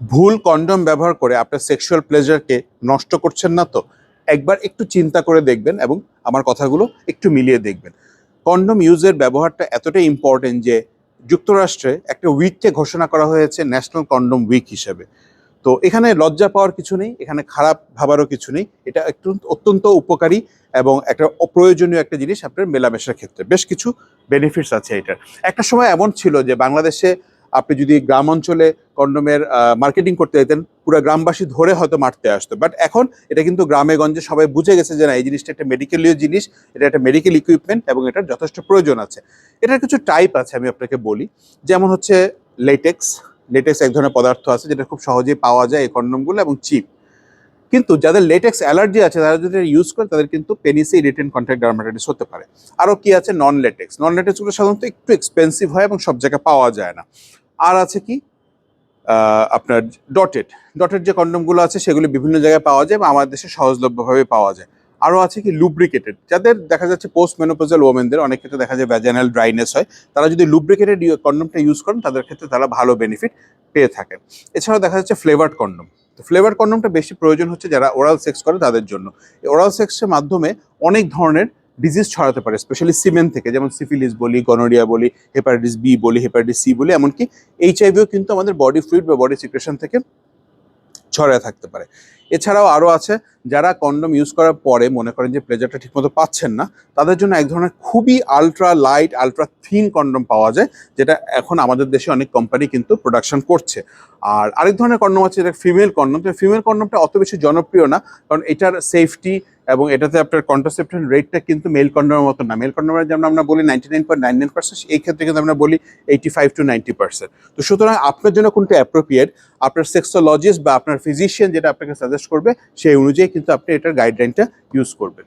ভুল কন্ডম ব্যবহার করে আপনার সেক্সুয়াল প্লেজারকে নষ্ট করছেন না তো? একবার একটু চিন্তা করে দেখবেন এবং আমার কথাগুলো একটু মিলিয়ে দেখবেন। কন্ডম ইউজের ব্যবহারটা এতটাই ইম্পর্টেন্ট যে যুক্তরাষ্ট্রে একটা উইককে ঘোষণা করা হয়েছে ন্যাশনাল কন্ডম উইক হিসেবে। তো এখানে লজ্জা পাওয়ার কিছু নেই, এখানে খারাপ ভাবারও কিছু নেই। এটা একটু অত্যন্ত উপকারী এবং একটা অপ্রয়োজনীয় একটা জিনিস আপনার মেলামেশার ক্ষেত্রে। বেশ কিছু বেনিফিটস আছে এটার। একটা সময় এমন ছিল যে বাংলাদেশে আপনি যদি গ্রাম অঞ্চলে কন্ডোমের মার্কেটিং করতে যেতেন, পুরো গ্রামবাসী ধরে হয়তো মারতে আসতো। বাট এখন এটা কিন্তু গ্রামে গঞ্জে সবাই বুঝে গেছে যে না, এই জিনিসটা একটা মেডিকেলীয় জিনিস, এটা একটা মেডিকেল ইকুইপমেন্ট এবং এটার যথেষ্ট প্রয়োজন আছে। এটার কিছু টাইপ আছে আমি আপনাকে বলি। যেমন হচ্ছে লেটেক্স লেটেক্স এক ধরনের পদার্থ আছে যেটা খুব সহজেই পাওয়া যায় এই কন্ডোমগুলো এবং চিপ কিন্তু যাদের লেটেক্স অ্যালার্জি আছে, তারা যদি ইউজ করে, তাদের কিন্তু পেনিসে ইরিটেন কন্ট্যাক্ট ডার্মাটাইটিস হতে পারে। আরও কি আছে? নন লেটেক্স নন লেটেক্সগুলো সাধারণত একটু এক্সপেন্সিভ হয় এবং সব জায়গায় পাওয়া যায় না। আর আছে কি? আপনার ডটেড ডটেড যে কন্ডমগুলো আছে, সেগুলো বিভিন্ন জায়গায় পাওয়া যায় বা আমাদের দেশে সহজলভ্যভাবে পাওয়া যায়। আরও আছে কি? লুব্রিকেটেড যাদের দেখা যাচ্ছে পোস্ট মেনোপোজাল ওমেনদের অনেক ক্ষেত্রে দেখা যায় ভ্যাজানাল ড্রাইনেস হয়। তারা যদি লুব্রিকেটেড কন্ডমটা ইউজ করেন, তাদের ক্ষেত্রে তারা ভালো বেনিফিট পেয়ে থাকেন এছাড়াও দেখা যাচ্ছে ফ্লেভার্ড কন্ডম তো ফ্লেভার কন্ডমটা বেশি প্রয়োজন হচ্ছে যারা ওরাল সেক্স করে তাদের জন্য। ওরাল সেক্সের মাধ্যমে অনেক ধরনের ডিজিজ ছড়াতে পারে স্পেশালি সিমেন্ট থেকে, যেমন সিফিলিস বলি গনোরিয়া বলি হেপাটাইটিস বি বলি হেপাটাইটিস সি বলি, এমনকি এইচআইভিও কিন্তু আমাদের বডি ফ্লুইড বা বডি সিক্রেশন থেকে ছড়ায় থাকতে পারে। এছাড়াও আরও আছে, যারা কন্ডম ইউজ করার পরে মনে করেন যে প্লেজারটা ঠিকমতো পাচ্ছেন না, তাদের জন্য এক ধরনের খুবই ultra light ultra thin condom পাওয়া যায়, যেটা এখন আমাদের দেশে অনেক কোম্পানি কিন্তু প্রোডাকশন করছে। আর আরেক ধরনের কন্ডম আছে যেটা ফিমেল কন্ডম ফিমেল কন্ডমটা অত বেশি জনপ্রিয় না, কারণ এটার সেফটি এবং এটাতে আপনার কন্ট্রাসেপশন রেটটা কিন্তু মেল কন্ডমের মতো না। মেল কন্ডমের যেমন আমরা বলি ninety nine point nine nine percent এই ক্ষেত্রে কিন্তু আমরা বলি eighty five to ninety percent তো সুতরাং আপনার জন্য কোনটা অ্যাপ্রোপ্রিয়েট আপনার সেক্সোলজিস্ট বা আপনার ফিজিশিয়ান যেটা আপনাকে সাজেস্ট করবে, সেই অনুযায়ী কিন্তু আপনি এটার গাইডলাইনটা ইউজ করবেন।